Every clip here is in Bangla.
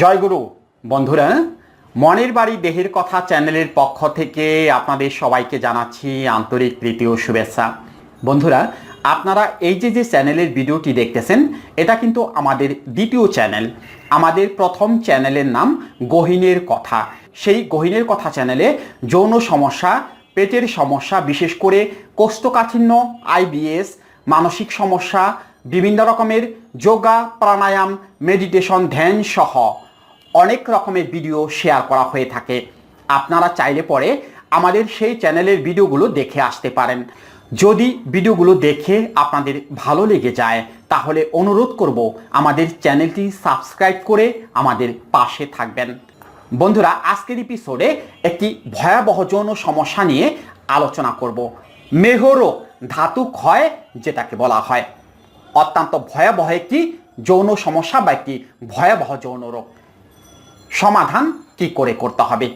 জয়গুরু বন্ধুরা, মনের বাড়ি দেহের কথা চ্যানেলের পক্ষ থেকে আপনাদের সবাইকে জানাচ্ছি আন্তরিক প্রীতি ও শুভেচ্ছা। বন্ধুরা, আপনারা এই যে যে চ্যানেলের ভিডিওটি দেখতেছেন, এটা কিন্তু আমাদের দ্বিতীয় চ্যানেল। আমাদের প্রথম চ্যানেলের নাম গহিনের কথা। সেই গহিনের কথা চ্যানেলে যৌন সমস্যা, পেটের সমস্যা, বিশেষ করে কোষ্ঠকাঠিন্য আইবিএস মানসিক সমস্যা, বিভিন্ন রকমের যোগা, প্রাণায়াম, মেডিটেশন, ধ্যান সহ অনেক রকমের ভিডিও শেয়ার করা হয়ে থাকে। আপনারা চাইলে পরে আমাদের সেই চ্যানেলের ভিডিওগুলো দেখে আসতে পারেন। যদি ভিডিওগুলো দেখে আপনাদের ভালো লেগে যায়, তাহলে অনুরোধ করব আমাদের চ্যানেলটি সাবস্ক্রাইব করে আমাদের পাশে থাকবেন। বন্ধুরা, আজকের এপিসোডে একটি ভয়াবহ যৌন সমস্যা নিয়ে আলোচনা করব। মেহরোগ ধাতু ক্ষয়, যেটাকে বলা হয়। অত্যন্ত ভয়াবহ একটি যৌন সমস্যা বা একটি ভয়াবহ যৌন রোগ। সমাধান কি করে করতে হবে?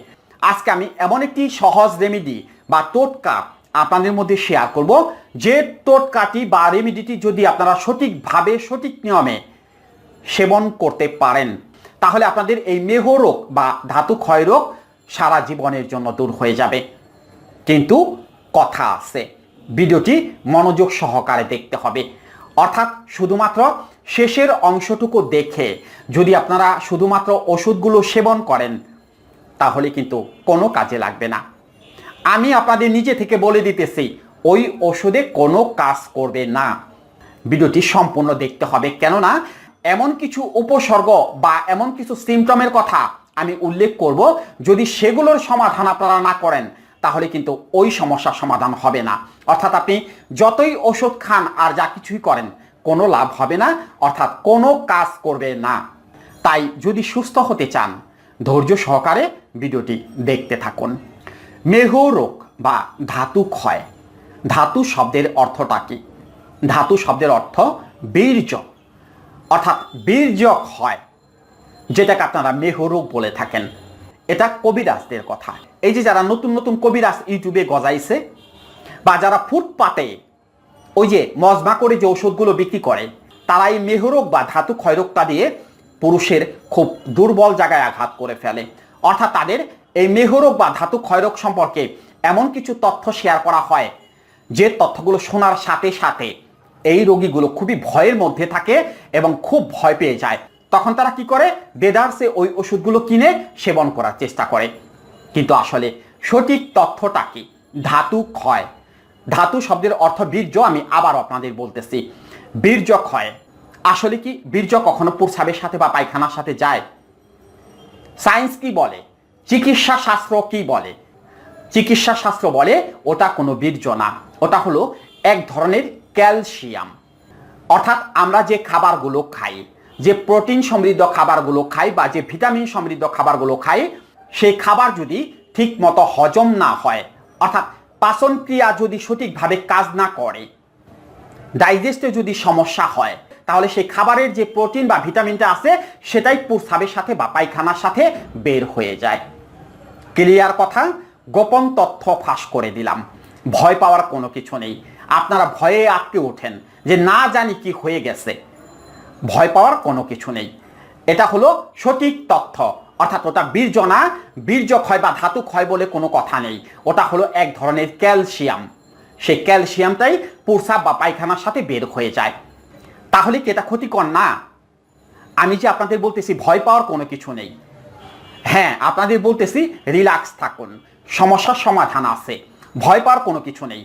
আজকে আমি এমন একটি সহজ রেমিডি বা টোটকা আপনাদের মধ্যে শেয়ার করব। যে টোটকাটি বা রেমেডিটি যদি আপনারা সঠিকভাবে, সঠিক নিয়মে সেবন করতে পারেন, তাহলে আপনাদের এই মেহ রোগ বা ধাতু ক্ষয় রোগ সারা জীবনের জন্য দূর হয়ে যাবে। কিন্তু কথা আছে, ভিডিওটি মনোযোগ সহকারে দেখতে হবে। অর্থাৎ শুধুমাত্র শেষের অংশটুকু দেখে যদি আপনারা শুধুমাত্র ওষুধগুলো সেবন করেন, তাহলে কিন্তু কোনো কাজে লাগবে না। আমি আপনাদের নিজে থেকে বলে দিতেছি, ওই ওষুধে কোনো কাজ করবে না। ভিডিওটি সম্পূর্ণ দেখতে হবে। কেননা, এমন কিছু উপসর্গ বা এমন কিছু সিমটমের কথা আমি উল্লেখ করব, যদি সেগুলোর সমাধান আপনারা না করেন, তাহলে কিন্তু ওই সমস্যার সমাধান হবে না। অর্থাৎ আপনি যতই ওষুধ খান আর যা কিছুই করেন কোনো লাভ হবে না, অর্থাৎ কোনো কাজ করবে না। তাই যদি সুস্থ হতে চান, ধৈর্য সহকারে ভিডিওটি দেখতে থাকুন। মেহ রোগ বা ধাতু ক্ষয়। ধাতু শব্দের অর্থটা কি? ধাতু শব্দের অর্থ বীর্য, অর্থাৎ বীর্য ক্ষয়, যেটাকে আপনারা মেহরোগ বলে থাকেন। এটা কবিরাজদের কথা। এই যে যারা নতুন নতুন কবিরাজ ইউটিউবে গজাইছে, বা যারা ফুটপাতে ওই যে মজমা করে যে ওষুধগুলো বিক্রি করে তারা এই মেহরোগ বা ধাতু ক্ষয়রোগটা দিয়ে পুরুষের খুব দুর্বল জায়গায় আঘাত করে ফেলে। অর্থাৎ তাদের এই মেহরোগ বা ধাতু ক্ষয়রোগ সম্পর্কে এমন কিছু তথ্য শেয়ার করা হয়, যে তথ্যগুলো শোনার সাথে সাথে এই রোগীগুলো খুবই ভয়ের মধ্যে থাকে এবং খুব ভয় পেয়ে যায়। তখন তারা কি করে? দেদারসে ওই ওষুধগুলো কিনে সেবন করার চেষ্টা করে। কিন্তু আসলে সঠিক তথ্যটা কি? ধাতু ক্ষয় ধাতু শব্দের অর্থ বীর্য আমি আবার আপনাদের বলতেছি। বীর্য ক্ষয়। আসলে কি বীর্য কখনো প্রস্রাবের সাথে বা পায়খানার সাথে যায়? সায়েন্স কি বলে? চিকিৎসা শাস্ত্র কি বলে? চিকিৎসা শাস্ত্র বলে ওটা কোনো বীর্য না। ওটা হলো এক ধরনের ক্যালসিয়াম। অর্থাৎ আমরা যে খাবারগুলো খাই, যে প্রোটিন সমৃদ্ধ খাবারগুলো খাই বা যে ভিটামিন সমৃদ্ধ খাবারগুলো খাই, সেই খাবার যদি ঠিক মতো হজম না হয়, অর্থাৎ পাচন ক্রিয়া যদি সঠিকভাবে কাজ না করে, ডাইজেস্টে যদি সমস্যা হয়, তাহলে সেই খাবারের যে প্রোটিন বা ভিটামিনটা আছে, সেটাই প্রস্রাবের সাথে বা পায়খানার সাথে বের হয়ে যায়। ক্লিয়ার কথা? গোপন তথ্য ফাঁস করে দিলাম। ভয় পাওয়ার কোনো কিছু নেই। আপনারা ভয়ে আটকে ওঠেন যে না জানি কি হয়ে গেছে। ভয় পাওয়ার কোনো কিছু নেই। এটা হলো সঠিক তথ্য। অর্থাৎ ওটা বীর্য না বীর্য ক্ষয় বা ধাতু ক্ষয় বলে কোনো কথা নেই। ওটা হলো এক ধরনের ক্যালসিয়াম। সেই ক্যালসিয়ামটাই প্রস্রাব বা পায়খানার সাথে বের হয়ে যায়। তাহলে কি এটা ক্ষতিকর? না। আমি যে আপনাদের বলতেছি ভয় পাওয়ার কোনো কিছু নেই। হ্যাঁ আপনাদের বলতেছি রিল্যাক্স থাকুন। সমস্যার সমাধান আছে। ভয় পাওয়ার কোনো কিছু নেই।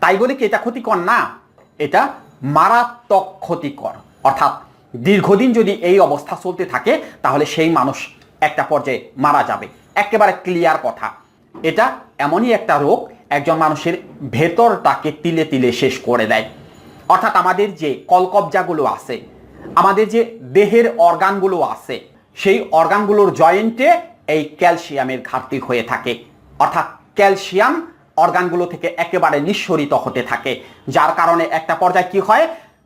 তাই বলে কি এটা ক্ষতিকর? না। এটা মারাত্মক ক্ষতিকর। অর্থাৎ দীর্ঘদিন যদি এই অবস্থা চলতে থাকে, তাহলে সেই মানুষ একটা পর্যায়ে মারা যাবে। একেবারে ক্লিয়ার কথা। এটা এমনই একটা রোগ, একজন মানুষের ভেতরটাকে তিলে তিলে শেষ করে দেয়। অর্থাৎ আমাদের যে কলকবজাগুলো আছে, আমাদের যে দেহের অর্গানগুলো আছে, সেই অর্গানগুলোর জয়েন্টে এই ক্যালসিয়ামের ঘাটতি হয়ে থাকে। অর্থাৎ ক্যালসিয়াম অর্গানগুলো থেকে একেবারে নিঃসরিত হতে থাকে। যার কারণে একটা পর্যায়ে কি হয়?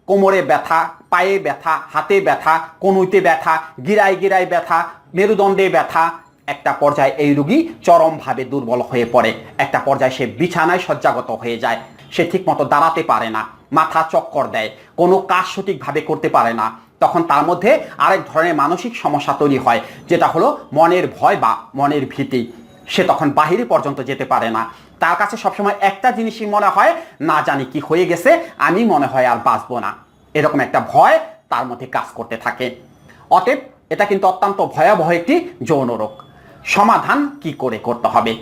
কোমরে ব্যথা, পায়ে ব্যথা, হাতে ব্যথা, কনুইতে ব্যথা, গিরায় গিরায় ব্যথা, মেরুদণ্ডে ব্যথা, একটা পর্যায়ে এই রুগী চরমভাবে দুর্বল হয়ে পড়ে। একটা পর্যায়ে সে বিছানায় শয্যাগত হয়ে যায়। সে ঠিকমতো দাঁড়াতে পারে না, মাথা চক্কর দেয়, কোনো কাজ সঠিকভাবে করতে পারে না। তখন তার মধ্যে আরেক ধরনের মানসিক সমস্যা তৈরি হয়, যেটা হলো মনের ভয় বা মনের ভীতি। সে তখন বাহিরে পর্যন্ত যেতে পারে না। তার কাছে সবসময় একটা জিনিসই মনে হয়, না জানি কি হয়ে গেছে, আমি মনে হয় আর বাঁচবো না। এরকম একটা ভয় তার মধ্যে কাজ করতে থাকে। অতএব এটা কিন্তু অত্যন্ত ভয়াবহ একটি যৌন রোগ। সমাধান কি করে করতে হবে?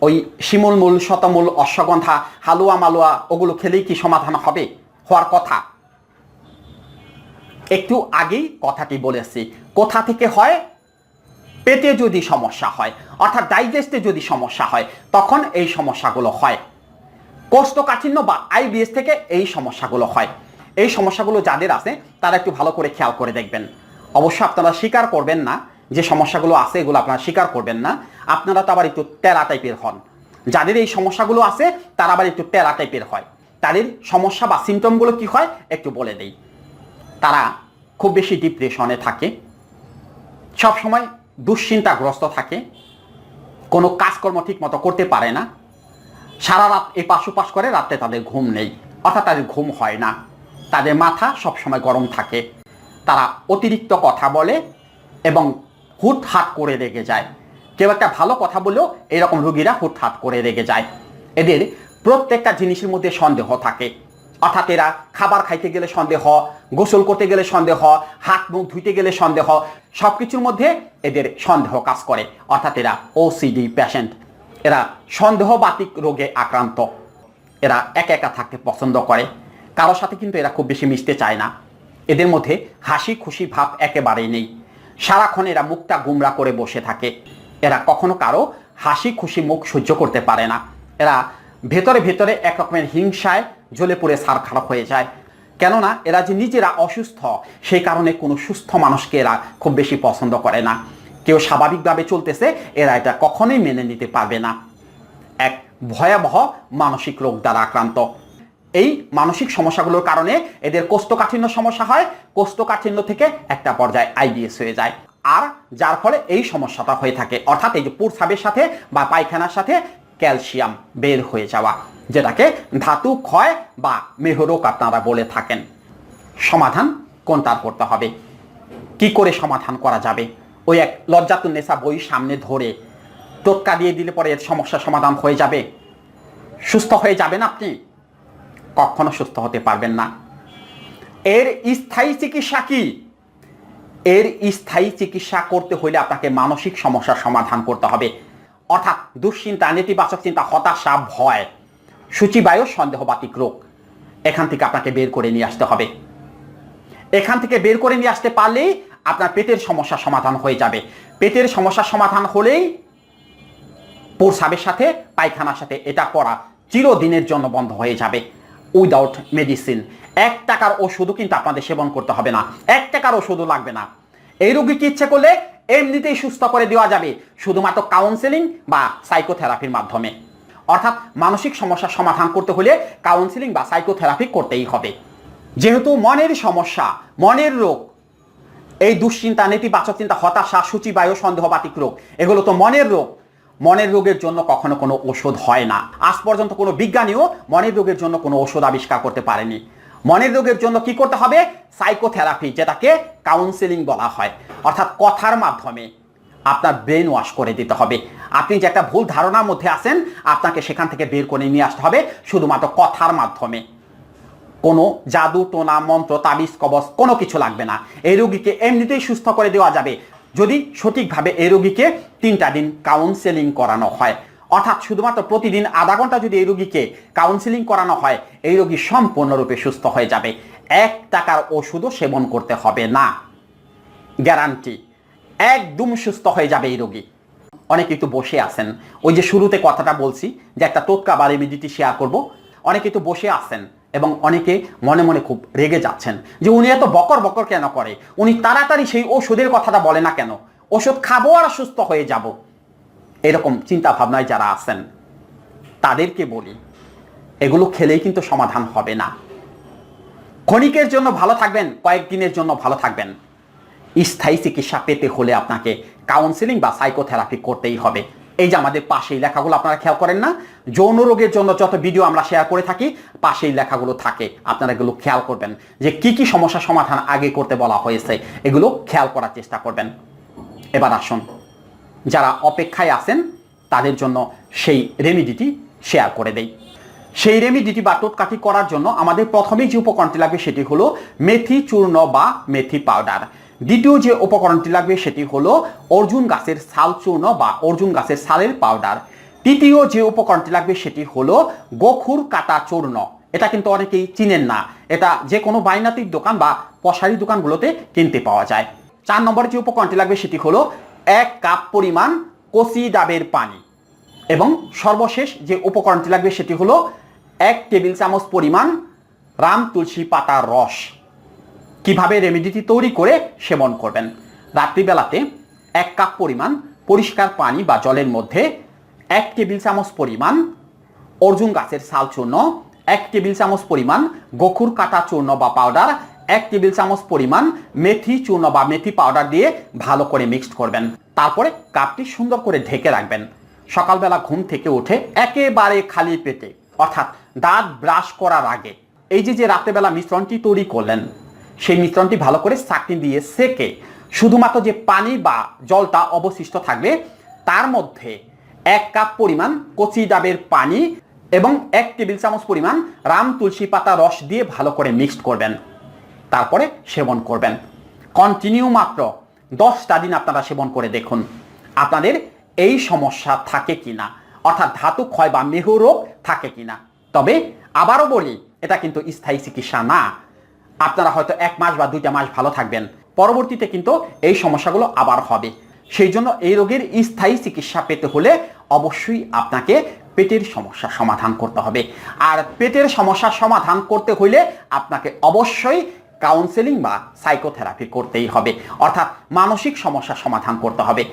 ওই শিমুলমূল শতমূল, অশ্বগন্ধা, হালুয়া মালুয়া, ওগুলো খেলেই কি সমাধান হবে? হওয়ার কথা। একটু আগেই কথাটি বলেছি। কোথা থেকে হয়? পেটে যদি সমস্যা হয়, অর্থাৎ ডাইজেস্টে যদি সমস্যা হয়, তখন এই সমস্যাগুলো হয়। কোষ্ঠকাঠিন্য বা আইবিএস থেকে এই সমস্যাগুলো হয়। এই সমস্যাগুলো যাদের আছে, তারা একটু ভালো করে খেয়াল করে দেখবেন। অবশ্য আপনারা স্বীকার করবেন না, যে সমস্যাগুলো আছে, এগুলো আপনারা স্বীকার করবেন না। আপনারা তো আবার একটু টেরা টাইপের হন। যাদের এই সমস্যাগুলো আছে, তারা আবার একটু টেরা টাইপের হয়। তাদের সমস্যা বা সিমটমগুলো কি হয়, একটু বলে দেই। তারা খুব বেশি ডিপ্রেশনে থাকে। সব সময় দুশ্চিন্তাগ্রস্ত থাকে, কোনো কাজকর্ম ঠিক মতো করতে পারে না, সারা রাত এপাশ ওপাশ করে রাতে তাদের ঘুম নেই, অর্থাৎ তাদের ঘুম হয় না, তাদের মাথা সবসময় গরম থাকে, তারা অতিরিক্ত কথা বলে এবং হুটহাট করে রেগে যায়। কেউ একটা ভালো কথা বললেও এরকম রুগীরা হুটহাট করে রেগে যায়। এদের প্রত্যেকটা জিনিসের মধ্যে সন্দেহ থাকে। অর্থাৎ এরা খাবার খাইতে গেলে সন্দেহ, গোসল করতে গেলে সন্দেহ, হাত মুখ ধুইতে গেলে সন্দেহ সব কিছুর মধ্যে এদের সন্দেহ কাজ করে। অর্থাৎ এরা ওসিডি প্যাশেন্ট এরা সন্দেহবাতিক রোগে আক্রান্ত। এরা একা একা থাকতে পছন্দ করে। কারোর সাথে কিন্তু এরা খুব বেশি মিশতে চায় না। এদের মধ্যে হাসি খুশি ভাব একেবারেই নেই। সারাক্ষণ এরা মুখটা গুমরা করে বসে থাকে। এরা কখনো কারও হাসি খুশি মুখ সহ্য করতে পারে না। এরা ভেতরে ভেতরে এক রকমের হিংসায় জ্বলে পড়ে সার খারাপ হয়ে যায়। কেননা এরা যে নিজেরা অসুস্থ, সেই কারণে কোনো সুস্থ মানুষকে এরা খুব বেশি পছন্দ করে না। কেউ স্বাভাবিকভাবে চলতেছে, এরা এটা কখনোই মেনে নিতে পারবে না। এক ভয়াবহ মানসিক রোগ দ্বারা আক্রান্ত। এই মানসিক সমস্যাগুলোর কারণে এদের কোষ্ঠকাঠিন্য সমস্যা হয়, কোষ্ঠকাঠিন্য থেকে একটা পর্যায়ে আইবিএস হয়ে যায়। আর যার ফলে এই সমস্যাটা হয়ে থাকে। অর্থাৎ এই যে প্রস্রাবের সাথে বা পায়খানার সাথে ক্যালসিয়াম বের হয়ে যাওয়া, যেটাকে ধাতু ক্ষয় বা মেহরোগ আপনারা বলে থাকেন। সমাধান কোনটার করতে হবে? কি করে সমাধান করা যাবে? ওই এক লজ্জাতুন্নেসা বই সামনে ধরে, টোটকা দিয়ে দিলে পরে এর সমস্যা সমাধান হয়ে যাবে। সুস্থ হয়ে যাবেন আপনি? কখনো সুস্থ হতে পারবেন না। এর স্থায়ী চিকিৎসা কি? এর স্থায়ী চিকিৎসা করতে হলে আপনাকে মানসিক সমস্যার সমাধান করতে হবে। অর্থাৎ দুশ্চিন্তা, নেতিবাচক চিন্তা, হতাশা, ভয়, সূচিবায়ু, সন্দেহবাতিক রোগ। এখান থেকে আপনাকে বের করে নিয়ে আসতে হবে। এখান থেকে বের করে নিয়ে আসতে পারলেই আপনার পেটের সমস্যার সমাধান হয়ে যাবে। পেটের সমস্যার সমাধান হলেই প্রস্রাবের সাথে, পায়খানার সাথে এটা করা চিরদিনের জন্য বন্ধ হয়ে যাবে। উইদাউট মেডিসিন এক টাকার ওষুধও কিন্তু আপনাদের সেবন করতে হবে না। এক টাকার ওষুধও লাগবে না। এই রোগীকে ইচ্ছে করলে এমনিতেই সুস্থ করে দেওয়া যাবে, শুধুমাত্র কাউন্সেলিং বা সাইকোথেরাপির মাধ্যমে। অর্থাৎ মানসিক সমস্যার সমাধান করতে হলে কাউন্সেলিং বা সাইকোথেরাপি করতেই হবে। যেহেতু মনের সমস্যা, মনের রোগ, এই দুশ্চিন্তা, নেতিবাচক চিন্তা, হতাশা, সূচিবায়ু, সন্দেহবাতিক রোগ, এগুলো তো মনের রোগ। মনের রোগের জন্য কখনো কোনো ওষুধ হয় না। আজ পর্যন্ত কোনো বিজ্ঞানীও মনের রোগের জন্য কোনো ওষুধ আবিষ্কার করতে পারেনি। মনের রোগের জন্য কি করতে হবে? সাইকোথেরাপি যেটাকে কাউন্সেলিং বলা হয়। অর্থাৎ কথার মাধ্যমে আপনার ব্রেন ওয়াশ করে দিতে হবে। আপনি যে একটা ভুল ধারণার মধ্যে আছেন, আপনাকে সেখান থেকে বের করে নিয়ে আসতে হবে, শুধুমাত্র কথার মাধ্যমে। কোনো জাদু, টোনা, মন্ত্র, তাবিজ, কবচ, কোনো কিছু লাগবে না। এই রোগীকে এমনিতেই সুস্থ করে দেওয়া যাবে। যদি সঠিকভাবে এই রোগীকে তিনটা দিন কাউন্সেলিং করানো হয় অর্থাৎ শুধুমাত্র প্রতিদিন আধা ঘণ্টা যদি এই রোগীকে কাউন্সিলিং করানো হয়, এই রোগী সম্পূর্ণরূপে সুস্থ হয়ে যাবে। এক টাকার ওষুধও সেবন করতে হবে না। গ্যারান্টি একদম সুস্থ হয়ে যাবে এই রোগী। অনেকে একটু বসে আছেন। ওই যে শুরুতে কথাটা বলছি, যে একটা টোটকা বা রেমিডিটি শেয়ার করব, অনেকে একটু বসে আছেন এবং অনেকে মনে মনে খুব রেগে যাচ্ছেন যে উনি এত বকর বকর কেন করে? উনি তাড়াতাড়ি সেই ওষুধের কথাটা বলে না কেন? ওষুধ খাব আর সুস্থ হয়ে যাব। এরকম চিন্তা ভাবনায় যারা আছেন, তাদেরকে বলি, এগুলো খেলেই কিন্তু সমাধান হবে না। ক্ষণিকের জন্য ভালো থাকবেন, কয়েকদিনের জন্য ভালো থাকবেন। স্থায়ী চিকিৎসা পেতে হলে আপনাকে কাউন্সিলিং বা সাইকোথেরাপি করতেই হবে। এই যে আমাদের পাশেই লেখাগুলো, আপনারা খেয়াল করেন না? যৌন রোগের জন্য যত ভিডিও আমরা শেয়ার করে থাকি, পাশেই লেখাগুলো থাকে। আপনারা এগুলো খেয়াল করবেন যে কি কি সমস্যা সমাধান আগে করতে বলা হয়েছে, এগুলো খেয়াল করার চেষ্টা করবেন। এবার আসুন। যারা অপেক্ষায় আছেন, তাদের জন্য সেই রেমিডিটি শেয়ার করে দেই। সেই রেমিডিটি বা টোটকাটি করার জন্য আমাদের প্রথমেই যে উপকরণটি লাগবে সেটি হলো মেথি চূর্ণ বা মেথি পাউডার দ্বিতীয় যে উপকরণটি লাগবে সেটি হলো অর্জুন গাছের ছাল চূর্ণ বা অর্জুন গাছের ছালের পাউডার তৃতীয় যে উপকরণটি লাগবে সেটি হলো গোখুর কাটা চূর্ণ। এটা কিন্তু অনেকেই চিনেন না। এটা যে কোনো বাইনাতির দোকান বা পশারি দোকানগুলোতে কিনতে পাওয়া যায়। চার নম্বরে যে উপকরণটি লাগবে সেটি হলো এক কাপ পরিমাণ কচি ডাবের পানি। এবং সর্বশেষ যে উপকরণটি লাগবে সেটি হলো এক টেবিল চামচ পরিমাণ রাম তুলসী পাতার রস। কীভাবে রেমেডিটি তৈরি করে সেবন করবেন? রাত্রিবেলাতে এক কাপ পরিমাণ পরিষ্কার পানি বা জলের মধ্যে এক টেবিল চামচ পরিমাণ অর্জুন গাছের ছাল চূর্ণ, এক টেবিল চামচ পরিমাণ গখুর কাটা চূর্ণ বা পাউডার এক টেবিল চামচ পরিমাণ মেথি চূর্ণ বা মেথি পাউডার দিয়ে ভালো করে মিক্সড করবেন। তারপরে কাপটি সুন্দর করে ঢেকে রাখবেন। সকালবেলা ঘুম থেকে উঠে একেবারে খালি পেটে, অর্থাৎ দাঁত ব্রাশ করার আগে। এই যে যে রাত্রেবেলা মিশ্রণটি তৈরি করলেন, সেই মিশ্রণটি ভালো করে চাকনি দিয়ে সেকে শুধুমাত্র যে পানি বা জলটা অবশিষ্ট থাকবে, তার মধ্যে এক কাপ পরিমাণ কচি ডাবের পানি এবং এক টেবিল চামচ পরিমাণ রাম তুলসী পাতা রস দিয়ে ভালো করে মিক্সড করবেন। তারপরে সেবন করবেন। কন্টিনিউ মাত্র দশটা দিন আপনারা সেবন করে দেখুন, আপনাদের এই সমস্যা থাকে কিনা, অর্থাৎ ধাতু ক্ষয় বা মেহ রোগ থাকে কিনা। তবে আবারও বলি, এটা কিন্তু স্থায়ী চিকিৎসা না। আপনারা হয়তো এক মাস বা দুইটা মাস ভালো থাকবেন, পরবর্তীতে কিন্তু এই সমস্যাগুলো আবার হবে। সেই জন্য এই রোগের স্থায়ী চিকিৎসা পেতে হলে অবশ্যই আপনাকে পেটের সমস্যা সমাধান করতে হবে। আর পেটের সমস্যা সমাধান করতে হইলে আপনাকে অবশ্যই কাউন্সেলিং বা সাইকোথেরাপি করতেই হবে। অর্থাৎ মানসিক সমস্যা সমাধান করতে হবে।